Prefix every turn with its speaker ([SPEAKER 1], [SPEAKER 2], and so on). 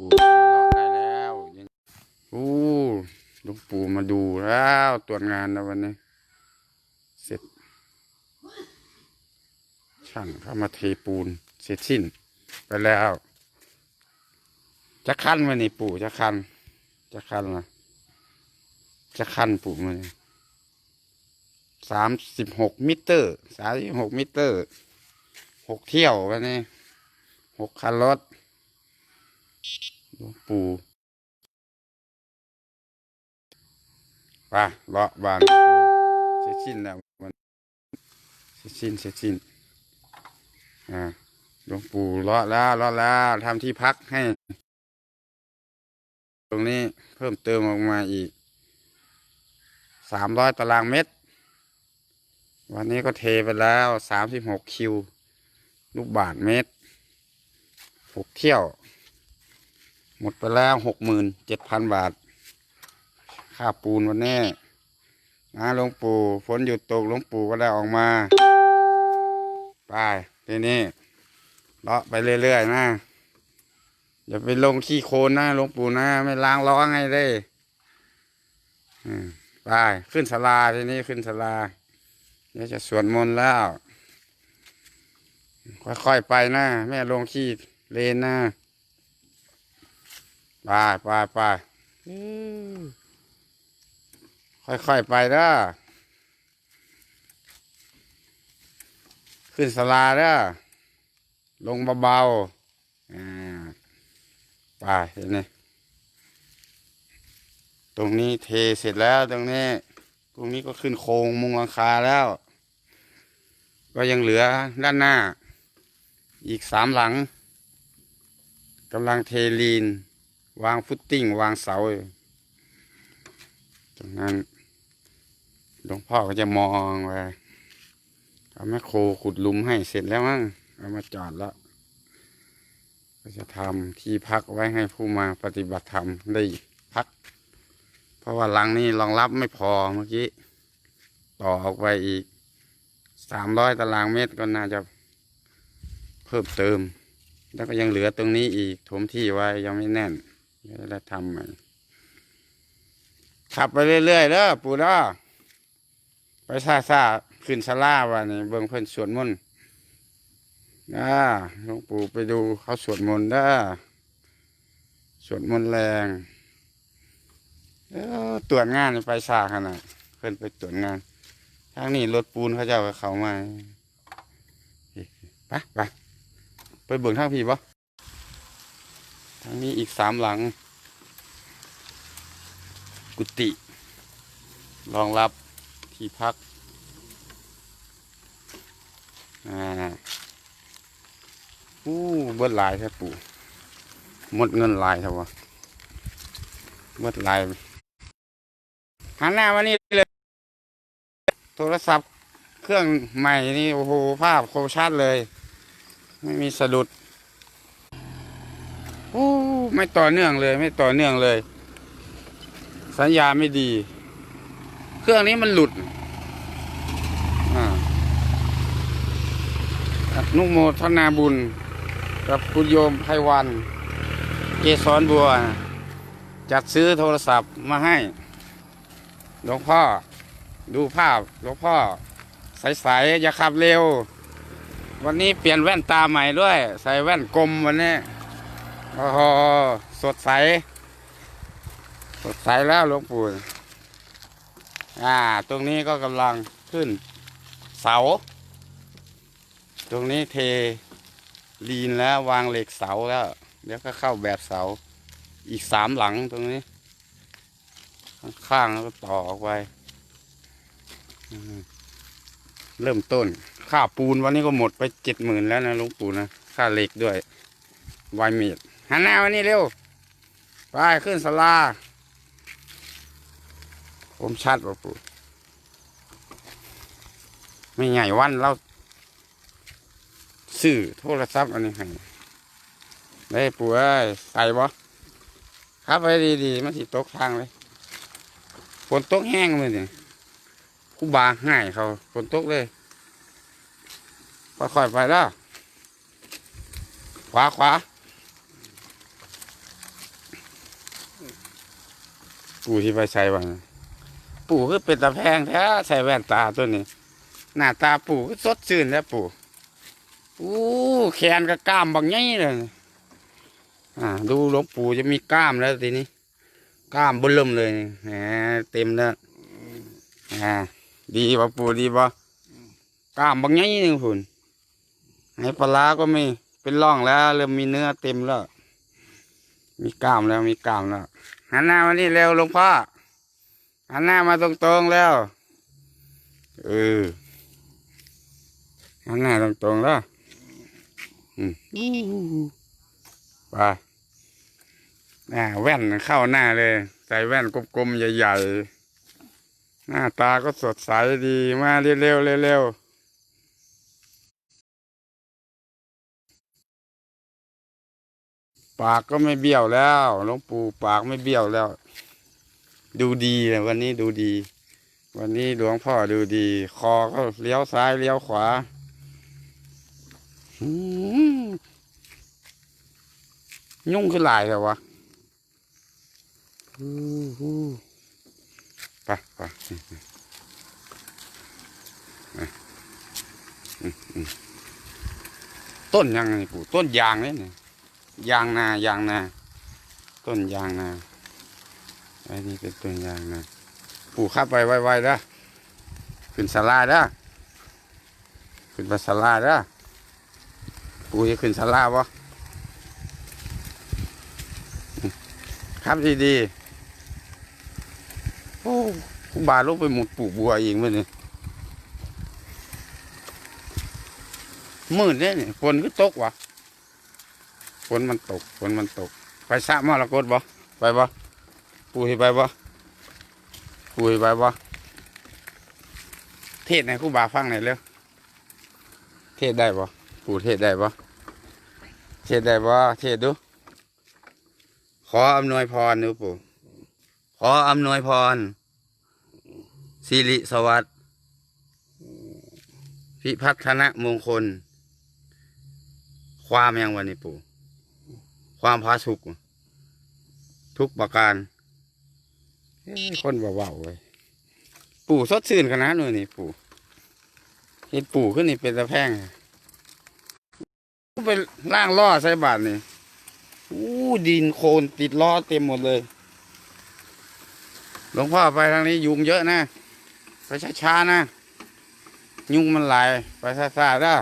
[SPEAKER 1] ปู่มาเลาะได้แล้วยังอู้หลวงปู่มาดูแล้วตรวจงานแล้ววันนี้ เสร็จ ช่างเข้ามาเทปูน เสร็จสิ้น ไปแล้ว จะคันมานี่ปู่จะคันจะคันละจะคันปู่มานี่สามสิบหกมิเตอร์สามสิบหกมิเตอร์หกเที่ยววันนี้หกคันรถ หลวงปู่ไปเลาะบานหลวงปู่เสร็จสิ้นแล้ววันเสร็จสิ้นเสร็จสิ้นอ่าหลวงปู่เลาะแล้วเลาะแล้วทำที่พักให้ ตรงนี้เพิ่มเติมออกมาอีกสามร้อยตารางเมตร วันนี้ก็เทไปแล้วสามสิบหกคิว ลูกบาทเมตรหกเที่ยว หมดไปแล้วหกหมื่นเจ็ดพันบาท ค่าปูนวันนี้นะหลวงปู่ฝนหยุดตกหลวงปู่ก็ได้ออกมา ไปทีนี้เลาะไปเรื่อยๆนะ อย่าไปลงขี้โคลนนะหลวงปู่นะ ไม่ล้างล้อไงได้ไปขึ้นศาลาทีนี้ขึ้นศาลาเดี๋ยวจะสวดมนต์แล้ว ค่อยๆไปนะ แม่ลงขี้เลนนะ ไปไปไปอืมค่อยๆไปเด้อขึ้นศาลาเด้อลงเบาๆอ่าไปเห็นไหมตรงนี้เทเสร็จแล้วตรงนี้ ตรงนี้ก็ขึ้นโครงมุงหลังคาแล้ว ก็ยังเหลือด้านหน้า อีกสามหลังกำลังเทลีน วางฟุตติ้ง วางเสาตรงนั้นหลวงพ่อก็จะมองไปเอาแม่โครขุดลุมให้เสร็จแล้วมั้งเอามาจอดแล้ว ก็จะทำที่พักไว้ให้ผู้มาปฏิบัติธรรมได้พัก เพราะว่าหลังนี้รองรับไม่พอเมื่อกี้ ต่อออกไปอีกสามร้อยตารางเมตรก็น่าจะเพิ่มเติม แล้วก็ยังเหลือตรงนี้อีกถมที่ไว้ยังไม่แน่น เดี๋ยวทำใหม่ขับไปเรื่อยๆเด้อปู่เด้อไปซาซาขึ้นสลาวันนี้เบิ่งเพิ่นสวดมนต์นะหลวงปู่ไปดูเขาสวดมนต์ได้สวดมนต์แรงเออตรวจงานไปซาขนาดเพื่อนไปตรวจงาน ทางนี้รถปูนเขาเจ้ากับเขามาไปไปไปเบิ่งทางพี่ปะ ทางนี้อีกสามหลัง กุฏิรองรับที่พักอ่าอู้เบิดลายแท้ปู่หมดเงินลายแท้วะเบิดลายหันหน้ามานี่เลย โทรศัพท์เครื่องใหม่นี่ โอ้โห ภาพโคชัดเลย ไม่มีสะดุด โอ้ไม่ต่อเนื่องเลย ไม่ต่อเนื่องเลย สัญญาไม่ดี เครื่องนี้มันหลุดนุโมทนาบุญ กับคุณโยมไพวัน เกสรบัว จัดซื้อโทรศัพท์มาให้ หลวงพ่อดูภาพหลวงพ่อ ใสๆอย่าขับเร็ว วันนี้เปลี่ยนแว่นตาใหม่ด้วย ใส่แว่นกลมวันนี้ โอ้โหสดใส สดใสแล้วหลวงปู่อ่า ตรงนี้ก็กำลังขึ้นเสา ตรงนี้เทลีนแล้ววางเหล็กเสาแล้ว เดี๋ยวก็เข้าแบบเสา อีกสามหลังตรงนี้ ข้างๆแล้วก็ต่อออกไป เริ่มต้น ค่าปูนวันนี้ก็หมดไปเจ็ดหมื่นแล้วนะลุงปู่นะ ค่าเหล็กด้วยไวายเมด หันหน้าวันนี้เร็ว ไปขึ้นสลา ผมชัดป่ะปู่ไม่ใหญ่วันเราซื้อโทรศัพท์อันนี้ให้ได้ปูเอ้ยใส่บ่ครับไปดีๆมันสิตกทางเลยฝนตกแห้งเลยนี่คูบาง่ายเขาฝนตกเลยค่อยๆไปแล้วขวาขวา ปู่ที่ไปใส่บ้างปู่คือเป็นตาแพงแท้ใส่แว่นตาตัวนี้ หน้าตาปู่ก็สดชื่นแล้วปู่อู้แขนกับกล้ามบางไงเลยอ่า ดูหลวงปู่จะมีกล้ามแล้วทีนี้ กล้ามบิ่มเลยแหมเต็มแล้วอ่าดีป่ะปู่ดีป่ะกล้ามบางไงนี่คุณให้ปลาร้าก็ไม่เป็นร่องแล้วเริ่มมีเนื้อเต็มแล้ว มีกล้ามแล้วมีกล้ามแล้วหันหน้ามานี่เร็วหลวงพ่อหันหน้ามาตรงๆแล้วเออหันหน้าตรงๆแล้วอืมไปอ่าแว่นเข้าหน้าเลย ใส่แว่นกลมๆใหญ่ๆ หน้าตาก็สดใสดีมาเร็วๆเร็วๆ ปากก็ไม่เบี้ยวแล้วหลวงปู่ปากไม่เบี้ยวแล้ว ดูดีวันนี้ดูดี วันนี้หลวงพ่อดูดี คอก็เลี้ยวซ้ายเลี้ยวขวาอืมยุ่งขึ้นหลายแต่วะอู้หูไปไปต้นยังไงปู่ต้นยางเนี่ยนี่ ยางนายางนา ต้นยางนาไอ้นี่เป็นต้นยางนาปู่ขับไปไวๆนะขึ้นศาลาเด้อขึ้นไปศาลาเด้อปู่จะขึ้นศาลาบ่ครับดีๆโอ้ครูบาลงไปหมดปลูกบัวเองมั้เนี่ยมืดเนี่ยฝนก็ตกวะ ฝนมันตกฝนมันตก ไปสระมรกตบ่ไปบ่ปู่ให้ไปบ่ปู่ให้ไปบ่เทศในครูบาฟังไหนเร็วเทศได้บ่ปู่เทศได้บ่เทศได้บ่เทศดู ขออำนวยพรดูปู่ขออำนวยพรสิริสวัสดิ์พิพัฒนมงคล ความยังวันนี้ปู่ ความพาสุขทุกประการคนเบาๆเว้ยปู่สดชื่นขนาดนู้นนี่ปู่เห็นปู่ขึ้นนี่เป็นตะแพงไปล่างล่อใส่บาทนี่อู้ดินโคลนติดล้อเต็มหมดเลย หลวงพ่อไปทางนี้ยุงเยอะนะ ไปช้าๆนะ ยุงมันหลายไปซาๆได้